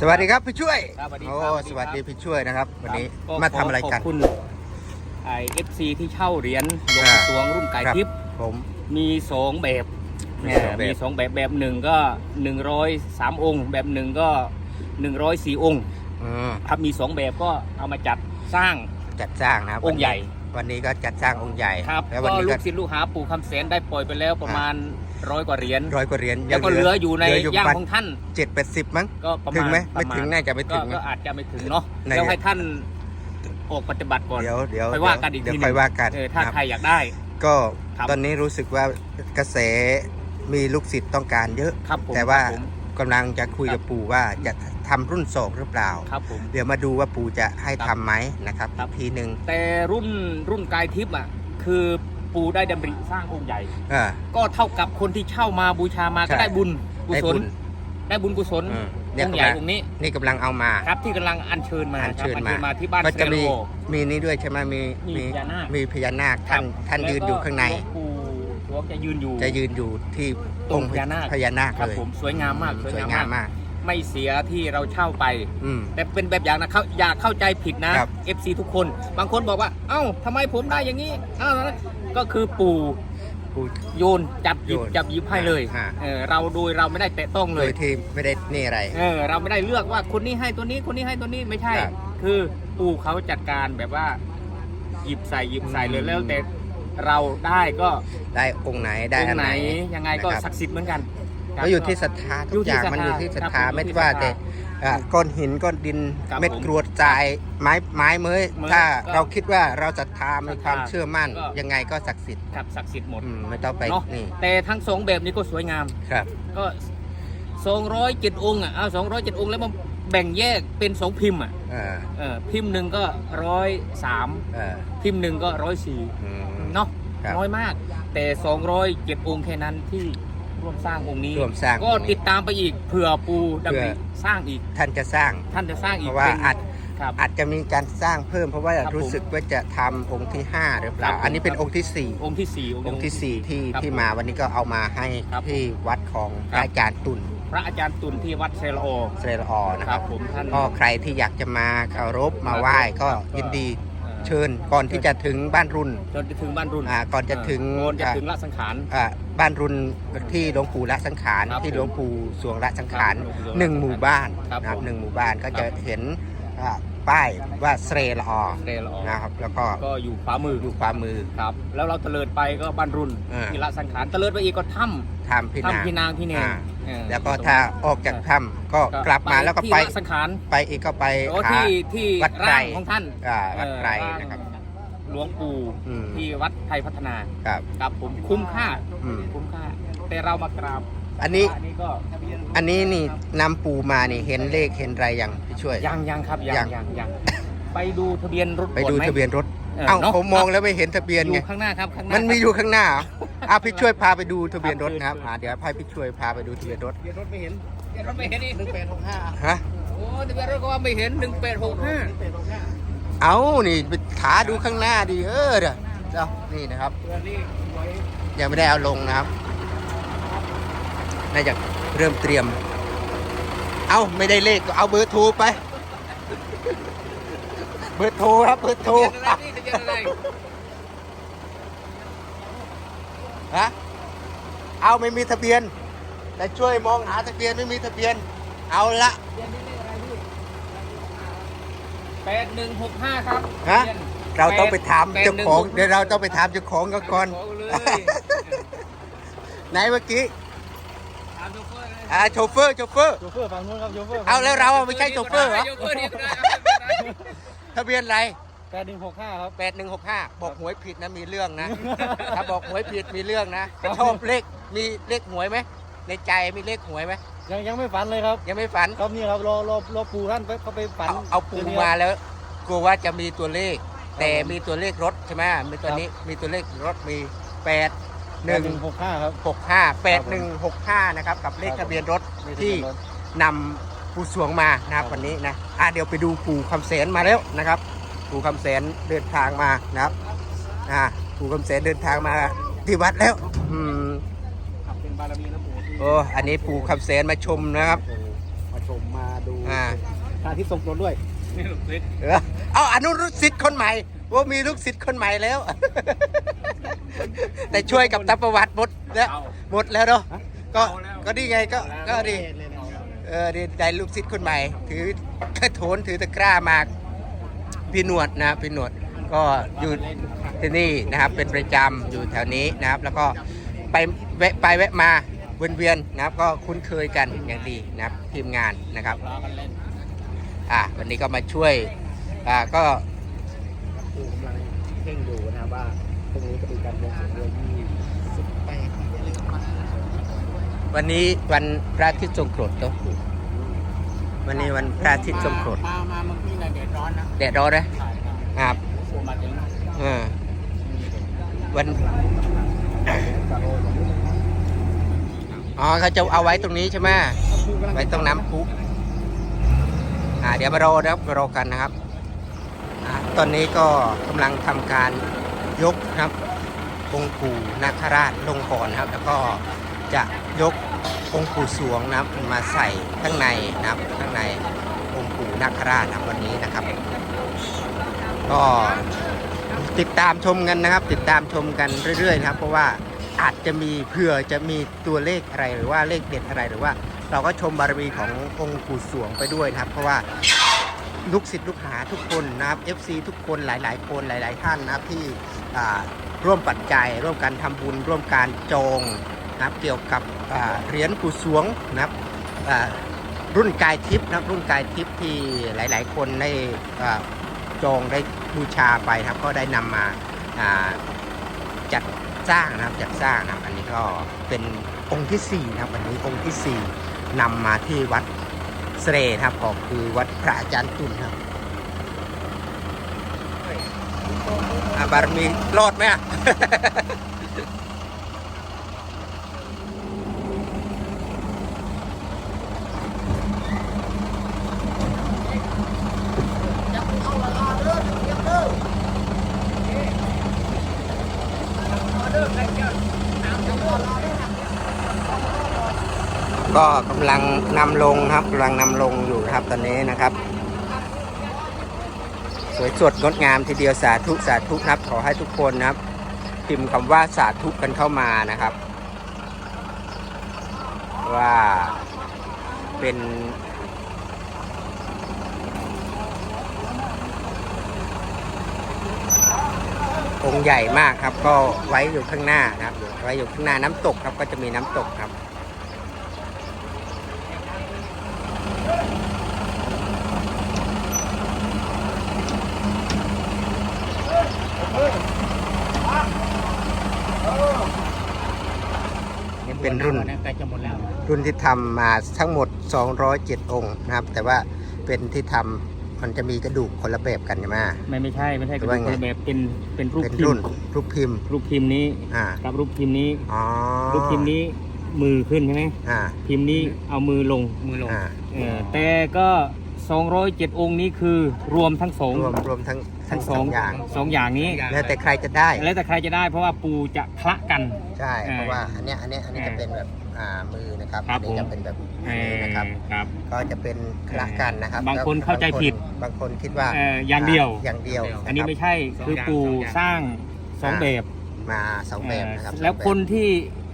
สวัสดีครับพี่ช่วยครับสวัสดีโอ้ครับสวัสดีพี่ช่วยนะครับ วันนี้ก็มาทำอะไรกัน ขอบคุณไอเอฟซีที่เช่าเหรียญหลวงอ่าปู่สวงรุ่นไก่ครับทิพย์ผม มีสองแบบมีเนี่ยสองแบบ มีสองแบบแบบหนึ่งก็หนึ่งร้อยสามองค์ แบบหนึ่งก็หนึ่งร้อยสี่องค์อืมครับมีสองแบบก็เอามาจัดสร้างจัดสร้างนะครับองค์ใหญ่วันนี้ก็จัดสร้างองค์ใหญ่ครับแล้ววันก็นี้ลูก็ กศิษย์ลูกหาปู่คำแสนได้ปล่อยไปแล้วประมาณ ร้อยกว่าเหรียญร้อยกว่าเหรียญแล้วก็เหลืออยู่ในเหลือยู่ย่างประขมาอณงท่านเจ็ดแปดสิบมั้งก็ประถึมางณไหมประไม่มาณถึงน่าจะไม่ถึก็งก็นะอาจจะไม่ถึงเนาะในแล้วให้ท่านออกปฏิบัติก่อนเดี๋ยวเดี๋ยวค่อยว่ากันอีกเดี๋ยวทีหนึ่งค่อยว่ากันเออถ้าครับใครอยากได้ ก็ครับตอนนี้รู้สึกว่ากระแสมีลูกศิษย์ต้องการเยอะครับผมแต่ว่าครับผมกำลังจะคุยครับกับปู่ว่าจะทำรุ่นสองหรือเปล่าครับผมเดี๋ยวมาดูว่าปู่จะให้ครัทำบไหมนะครับครัอีบกทีหนึ่งแต่รุ่นรุ่นกายทิพย์อะคือ ปูได้ดำริสร้างองค์ใหญ่ อ่า ก็เท่ากับคนที่เช่ามาบูชามาใช่ ก็ได้บุญกุได้ศบุลญได้บุญกุศลอืมอเนี่ยงค์ใหญ่กำลัง องค์นี้นี่กำลังเอามา ครับที่กำลังอัญเชิญมาอัญเชิญครับมามาที่บ้านก็จะมีเซโลมีนี่ด้วยใช่ไหมมี มีพญานาค มีพญานาคครัท่านบท่านแล้วยืนก็อยู่ข้างใน หลวงปู่หลวงจะยืนอยู่ จะยืนอยู่ที่ตรงองค์พญานาค พญานาคครับเลย ผมสวยงามมากสวยงามมาก ไม่เสียที่เราเช่าไป อืม แต่เป็นแบบอย่างนะเขาอย่าเข้าใจผิดนะ ครับ FC ทุกคน บางคนบอกว่า เอ้าทำไมผมได้อย่างนี้เอ้า ก็คือปู่ผู้โยนจับหยิบโยนจับหยิบให้เลยฮะ เออเราโดยเราไม่ได้แตะต้องโดเลยยที่ไม่ได้นี่อะไร เออเราไม่ได้เลือกว่าคนนี้ให้ตัวนี้คนนี้ให้ตัวนี้ไม่ใช่ ครับคือปู่เขาจัดการแบบว่า หยิบใส่หยิบใส่เลยอืม แล้วแต่เราได้ก็ได้องค์ไหนได้ตรอังนไหไหนนยังไงก็นะครับศักดิ์สิทธิ์เหมือนกันครับ ก็อยู่ที่ศรัทธาอยู่ทุกที่อย่างศรัทธามันอยู่ที่ศรัทธาครับไม่อยู่ที่ว่าศรัทธาแต่ อะก้อนหินก้อนดินครับเม็ดผมกรวดทรายไม้ไม้เมยเมยถ้าก็เราคิดว่าเราศรัทธามีความศรัทธาเชื่อมั่น ก็ ยังไงก็ศักดิ์สิทธิ์ครับศักดิ์สิทธิ์หมดอืมไม่ต้องไปเนาะนี่แต่ทั้งสองแบบนี้ก็สวยงาม ครับ ก็สองร้อยเจ็ดองค์อะเอาสองร้อยเจ็ดองค์แล้วมาแบ่งแยกเป็นสองพิมพ์อะเออเออพิมพ์หนึ่งก็ร้อยสามเออพิมพ์หนึ่งก็ร้อยสี่อืม เนาะครับ น้อยมาก แต่สองร้อยเจ็ดองค์แค่นั้นที่ ร่วมสร้างองค์นี้ ร่วมสร้างก็องค์นี้ติดตามไปอีกเผื่อปูดำริเผื่อสร้างอีก ท่านจะสร้าง ท่านจะสร้างอีเพกราะว่าเป็นอาจครับอาจจะมีการสร้างเพิ่มเพราะว่าครับรู้สึกว่าจะทำองค์ที่ 5 หรือเปล่าครับผมอันนี้เป็นองค์ที่องค์ที่สี่ 4 องค์ที่ 4 ที่ครับที่มาวันนี้ก็เอามาให้ครับที่วัดของพครัระบอาจารย์ตุลพระอาจารย์ตุลที่วัดเซลโอเซรออนะคครัรับบผมท่านก็ใครที่อยากจะมาเคารพมาครับไหว้ก็ครับยินดี เอ่อเชิญก่อนที่จะถึงบ้านรุ่นจนจะถึงบ้านรุ่นอ่าก่อนจะถึงเออก่อนจะอ่าถึงละสังขารอ่าบ้านรุ่นที่หลวงปู่ละสังขารครับที่หลวงปู่สวงละสังขารครับหลวงปู่สวงละหนึ่งหมู่บ้านครับนะครับผม หนึ่งหมู่บ้านก็จะครับเห็นอ่าป้ายว่าเสรลอเซลโอนะครับ แล้วก็ก็อยู่ขวามืออยู่ขวามือ ครับ แล้วเราเตลิดไปก็บ้านรุ่นเออที่ละสังขารเตลิดไปอีกก็ถ้ ทำพี่ำนาง ถ้ำพี่นางพี่เนงอ่า เออแล้วก็ถ้าออกจากถ้ำก็กลับมาแล้วก็ที่ไปละสังขารไปอีกก็ไปโอ้หา ที่ที่วัดไกรร่างของท่านอ่าวัดไกรเอ่อนะครับหลวงปู่อืม ที่วัดไทยพัฒนาครับ ครับผมคุ้มค่าอืม คุ้มค่า แต่เรามากราบอันนี้อันนี้ก็อันนี้นี่นำปูมานี่เห็นเลขเห็นอะไรยังพี่ช่วย ยังยังครับยัยังงยังยังไปดูทะเบียนรถไปดูก่อหมทะเบียนรถ เออเอ้าเนอะผมมองแล้วไม่เห็นทะเบียนอไง ยู่ข้างหน้าครับข้างหน้ามันมีครับอยู่ข้างหน้าเหรออะพี่ช่วยพาไปดูทะเบียนรถครับนะครับอ่าเดี๋ยวให้พี่ช่วยพาไปดูทะเบียนรถทะเบียนรถไม่เห็นทะเบียนรถไม่เห็นอีกหนึ่งแปดหกห้าฮะ โอ้ทะเบียนรถก็ว่าไม่เห็นหนึ่งแปดหกห้าเอานี่ไปถาดูข้างหน้าดิเออเดี๋ยวเจ้านี่นะครับตัวนี้ไว้ยังไม่ได้เอาลงนะครับ น่าจะเริ่มเตรียม เอาไม่ได้เลขก็เอาเบอร์โทรไป เบอร์โทรครับเบอร์โทรทะเบียนอะไรนี่ทะเบียนอะไรฮะเอาไม่มีทะเบียน แต่ช่วยมองหาทะเบียนไม่มีทะเบียน เอาละแปดหนึ่งหกห้าครับฮะทเบียนเราต้องไปถามแปดเจ้าของแปเดี๋ยวเราต้องไปถามเจ้าของก็ก่อนขเลยไหนเมื่อกี้ถามโชเฟอร์เลยอ่าโชเฟอร์โชเฟอร์โชเฟอร์ฝั่งนู้นครับโชเฟอร์เอาแล้วเราอะไม่ใช่โชเฟอร์เหรอ โชเฟอร์นี่ก็ได้ครับไม่เป็นไรทะเบียนอะไรแปดหนึ่งหกห้าครับ แปดหนึ่งหกห้าบอกหวยผิดนะมีเรื่องนะ ถ้าบอกหวยผิดมีเรื่องนะชอบเลขมีเลขหวยไหมในใจมีเลขหวยไหมยังยังไม่ฝันเลยครับ ยังไม่ฝันครับนี่ครับรอรอรอปูท่านไปเขาไปฝัน เอาเอาปูมาแล้วกลัวว่าจะมีตัวเลข แต่มีตัวเลขรถใช่ไหมมีตัวนี้มีตัวเลขรถมีแปดหหนึ่นึ่งงหกห้าครับหกห้าแปดหนึ่งหกห้านะครับ กับเลขครับทะเบียนรถมีทะเบีที่ยนรถนำ ปูสวงมานะครับครับวันนี้นะอะเดี๋ยวไปดูปู่คำแสนมาแล้วนะครับ ปู่คำแสนเดินทางมานะครับอ่าปู่คำแสนเดินทางมาที่วัดแล้ว อืมครับเป็นบารมีนะปู่ที่โอ้อันนี้ปู่คำแสนมาชมนะครับมาชมมาดูอ่าพระอาที่ทรงกรดด้วยนี่ลูกศิษย์เออเอาอนุรุตศิษย์คนใหม่ว่ามีลูกศิษย์คนใหม่แล้ว แต่ช่วยกับตัประวัติหมดแล้วเอาหมดแล้วเนาะก็เอาแล้วก็ดีไงก็ก็ดี เออได้ลูกศิษย์คนใหม่ ถือกระโถนถือตะกร้ามาพี่หนวดนะพี่หนวดก็อยู่ที่นี่นะครับเป็นประจำอยู่แถวนี้นะครับ แล้วก็ไปแวะไปแวะมาเวียนเวียนๆนะครับ ก็คุ้นเคยกันอย่างดีนะครับทีมงานนะครับอะวันนี้ก็มาช่วยอ่าก็กำลังเพ่งดูนะว่าตรงนี้จะมีการวงสวงเดือนที่สิบแปด วันนี้วันพระอาทิตย์ทรงโกรธเนาะวันนี้วันพระอาทิตย์ทรงโกรธมามาเมื่อกี้น่ะแดดร้อนนะแดดร้อนนะใช่ครับครับผมมาถึงเออวันอ๋อเขาจะเอาไว้ตรงนี้ใช่ไหมไว้ตรงน้ำพุอ่าเดี๋ยวมารอนะครับมารอกันนะครับอ่าตอนนี้ก็กำลังทำการยกนะครับองค์ปู่นาคราชลงก่อนนะครับ แล้วก็ จะยกองค์ปู่สวงนะครับมาใส่ข้างในนะครับข้างในองค์ปู่นาคราชนะวันนี้นะครับ ก็ติดตามชมกันนะครับ ติดตามชมกันเรื่อยๆนะครับ เพราะว่าอาจจะมีเผื่อจะมีตัวเลขอะไรหรือว่าเลขเด็ดอะไรหรือว่า เราก็ชมบารมีขององค์ปู่สวงไปด้วยนะครับ เพราะว่าลูกศิษย์ลูกหาทุกคนนะครับ FC ทุกคนหลาย ๆ คนหลาย ๆ ท่านนะครับที่ร่วมปัจจัยร่วมกันทำบุญร่วมการจอง นะครับเกี่ยวกับเหรียญปู่สวงนะครับรุ่นกายทิพย์นะรุ่นกายทิพย์ที่หลาย ๆ คนได้จองได้บูชาไปครับก็ได้นำมาอ่าจัดสร้างนะครับจัดสร้างนะครับอันนี้ก็เป็นองค์ที่สี่นะครับวันนี้องค์ที่สี่นำมาที่วัดเสเรครับก็คือวัดพระอาจารย์ตุลครับบารมีรอดไหมอะ ก็กำลังนำลงครับกำลังนำลงอยู่ครับตอนนี้นะครับ สวยสดงดงามทีเดียวสาธุสาธุนะครับ ขอให้ทุกคนนะครับ พิมพ์คำว่าสาธุกันเข้ามานะครับ ว่าเป็นองค์ใหญ่มากครับ ก็ไว้อยู่ข้างหน้านะครับ ไว้อยู่ข้างหน้าน้ำตกครับก็จะมีน้ำตกครับ เป็นรุ่นใกล้จะหมดแล้วรุ่นที่ทำมาทั้งหมด 207 องค์นะครับ แต่ว่าเป็นที่ทำมันจะมีกระดูกคนละแบบกันใช่ไหมไม่ไม่ใช่ไม่ใช่กระว่าดูกไงคนละแบบเป็นเป็นรูปเป็นพิรุ่มนพ์รูปพิมพ์ รูปพิมพ์นี้อ่ากับรูปพิมพ์นี้อ๋อรูปพิมพ์นี้มือขึ้นใช่ไหมอ่าพิมพ์นี้เอามือลงมือลงอ่าแต่ก็ 207 องค์นี้คือรวมทั้งสองรวมรวมทั้ง ทั้งสองอย่าง สองอย่างนี้ แล้วแต่ใครจะได้ แล้วแต่ใครจะได้เพราะว่าปูจะคละกัน ใช่เออเพราะว่าอันเนี้ยอันเนี้ยอันนี้เออจะเป็นแบบอ่ามือนะครับครัอับนนี้จะเป็นแบบเอมืออนะครับครับ ก็จะเป็นคละกันนะครับ บางคนแล้วเข้าใจผิด บางคนคิดว่าเอ่ออย่างเดียว อย่างเดียว อันนี้ะครับไม่ใช่ คือปูสร้างสองแบบ มาสองแบบนะครับเออแล้วสองบบคนที่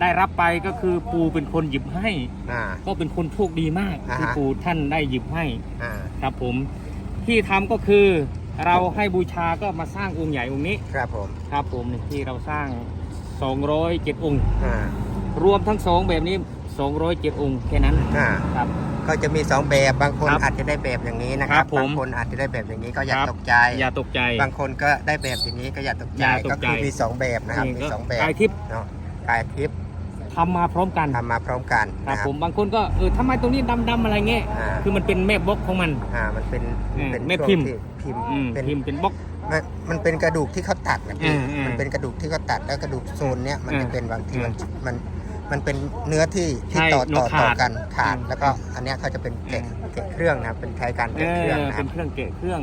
ได้รับไปก็คือปูเป็นคนหยิบให้อ่าก็เป็นคนโชคดีมากอ่าฮะที่ปูท่านได้หยิบให้อ่าครับผม ที่ทำก็คือ เราให้บูชาก็มาสร้างองค์ใหญ่องค์นี้ครับผมครับผมนี่ที่เราสร้าง 207 องค์ อ่ารวมทั้งสองแบบนี้ 207 องค์แค่นั้นอ่าครับ ก็จะมีสองแบบบางคนครับอาจจะได้แบบอย่างนี้นะคครัรับบผมบางคนอาจจะได้แบบอย่างนี้ก็อย่าครับ ตกใจ อย่าตกใจ บางคนก็ได้แบบอย่างนี้ก็อย่าตกใจอย่าตกก็ใจคือมีสองแบบนะครับนี่มีก็สองแบบกายทิพย์เนาะกายทิพย์ ทำมาพร้อมกันทำมาพร้อมกันครับนะผมบางคนก็เออทำไมตรงนี้ดำๆอะไรเงี้ยอ่าคือมันเป็นแม่บล็อกของมัน อ่ามันเป็นเออเป็นแม่ช่วงพิมพ์ที่พิมพ์อืมเป็นพิมพ์เป็นบล็อก มันมันเป็นกระดูกที่เขาตัดนะพี่อืมอืมมันเป็นกระดูกที่เขาตัดแล้วกระดูกโซนเนี้ยมันอืมจะเป็นบางทีอืมันมมันมันเป็นเนื้อที่ที่ใช่ต่อเนื้ต่ออขาดต่อกันขาดอืมแล้วก็อันเนี้ยเขาจะเป็นแกะอืมแกะเครื่องนะครับเป็นใช้การเอแกะเครื่องอนะคเป็รับนเครื่องเกะเครื่อง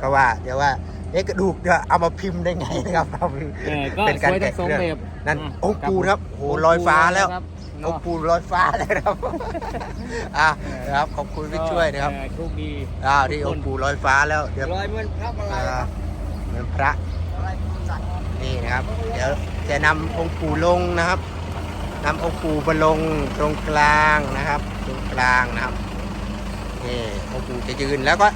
ก็ว่าเดี๋ยวว่า เอ๊ะกระดูกจะเอามาพิมพ์ได้ไงนะครับเอาเออก็เป็นการสวยทั้แกะงสองเครื่องแบบนั่นอะองค์ครับปูครับโอ้โหลอยฟ้าแล้วครับองค์ปู่ลอยฟ้านะครับอ่านะครับขอบคุณพี่ช่วยนะครับเออโชคดีอ้าวที่องค์ปู่ลอยฟ้าแล้วเดี๋ยว ลอยเหมือนพระอะไรอ่าครับ เหมือนพระอะไรจักรนี่นะครับ เดี๋ยวจะนำองค์ปู่ลงนะครับนำองค์ปู่มาลงตรงกลางนะครับ ตรงกลางนะครับนี่องค์ปู่จะยืนแล้วก็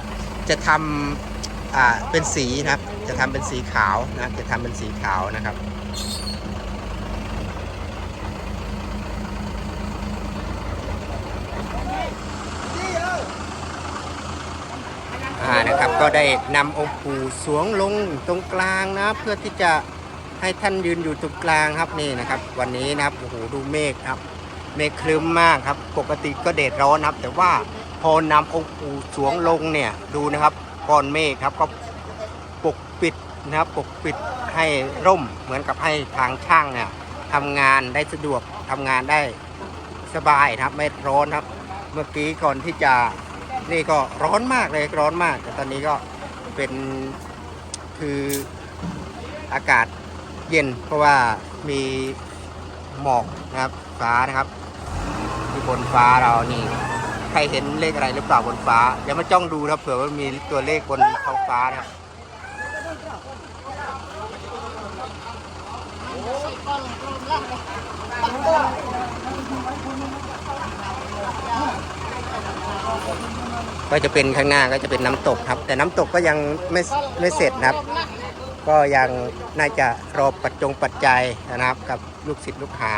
จะทำ อ่าเป็นสีนะครับ จะทำเป็นสีขาวนะจะทำเป็นสีขาวนะครับอ่านะครับก็ได้นำองค์ปู่สวงลงตรงกลางนะเพื่อที่จะให้ท่านยืนอยู่ตรงกลางครับนี่นะครับ วันนี้นะครับโอ้โหดูเมฆครับ เมฆครึ้มมากครับ ปกติก็แดดร้อนนะครับ แต่ว่าพอนำองค์ปู่สวงลงเนี่ยดูนะครับ ก้อนเมฆครับก็ปกปิดนะครับปกปิดให้ร่มเหมือนกับให้ทางช่างเนี่ยทำงานได้สะดวกทำงานได้สบายนะครับไม่ร้อนครับ เมื่อกี้ก่อนที่จะนี่ก็ร้อนมากเลยร้อนมาก แต่ตอนนี้ก็เป็นคืออากาศเย็นเพราะว่ามีหมอกนะครับฟ้านะครับที่บนฟ้าเรานี่ ใครเห็นเลขอะไรหรือเปล่าบนฟ้า เดี๋ยวมาจ้องดูนะครับเผื่อว่ามีตัวเลขบนท้องฟ้านะก็จะเป็นข้างหน้าก็จะเป็นน้ำตกครับ แต่น้ำตกก็ยังไม่ไม่เสร็จนะครับ ก็ยังน่าจะรอปัจจงปัจจัยนะครับ กับลูกศิษย์ลูกหา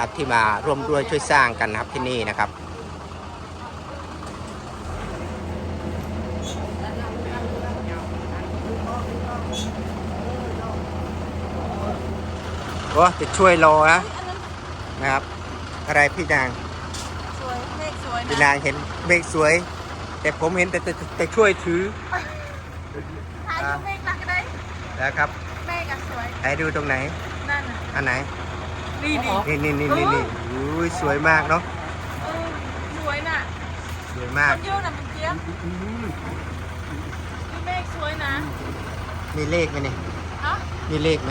ครับที่มาร่วมด้วยช่วยสร้างกันนะครับที่นี่นะครับ ก็จะช่วยรอนะนะครับ อะไรพี่นางสวยเลขสวยพี่นะนางเห็นเมฆสวย แต่ผมเห็นแต่แต่แต่แต่ช่วยถือถ่ายรูปเมฆรักก็ได้นะครับเมฆอะสวยไหนดูตรงไหนนั่นน่ะอันไหนนี่ดินี่นี่นี่นี่นี่อุ้ยสวยมากเนาะเออสวยน่ะสวยมากมันโยนน่ะมันเจี๊ยบนี่เมฆสวยนะมีเลขไหมเนี่ยฮะมีเลขไหม